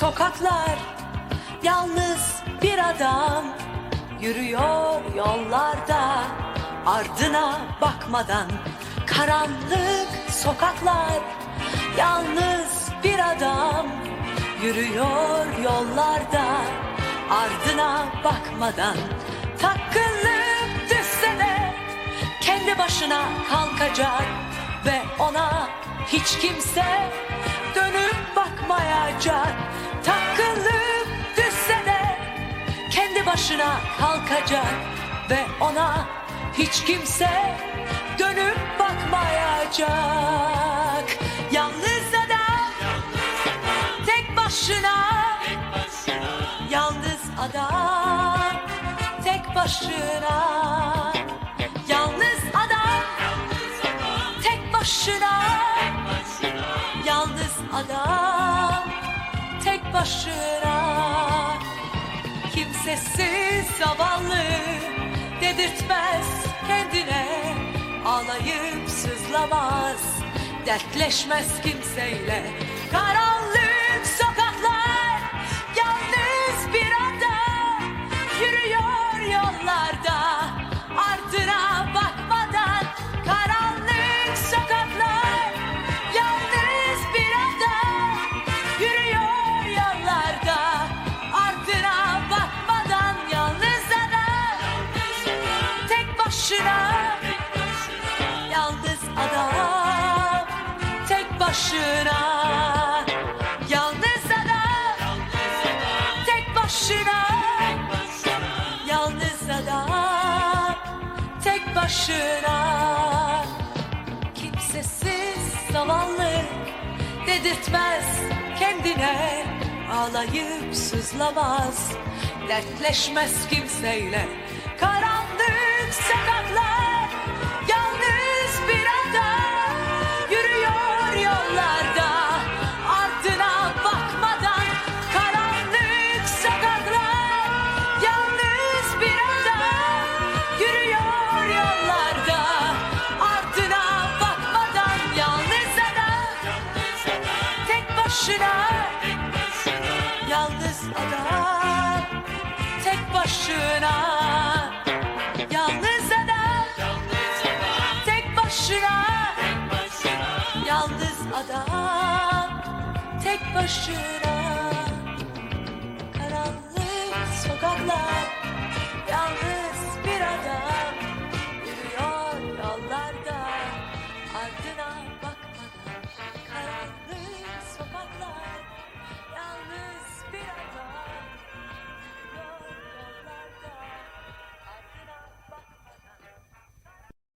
sokaklar Yalnız bir adam Yürüyor yollarda. Ardına bakmadan Karanlık sokaklar Yalnız bir adam Yürüyor yollarda. Ardına bakmadan Takılıp düşse de Kendi başına kalkacak Ve ona hiç kimse Dönüp bakmayacak. Takılıp düşse de Kendi başına kalkacak. Ve ona hiç kimse Dönüp bakmayacak. Yalnız adam Tek başına. Yalnız adam tek başına Yalnız adam tek başına. Kimsesiz zavallı dedirtmez kendine. Ağlayıp sızlamaz dertleşmez kimseyle. Karanlık başına. Yalnız adam tek başına. Yalnız adam tek başına. Yalnız adam tek başına. Kimsesiz zavallı dedirtmez kendine. Ağlayıp sızlamaz dertleşmez kimseyle. Karanlık başına Yalnız adam. Tek başına masada tek başına karanlık sokaklar yalnız bir adam yürüyor yollarda. Ardına bak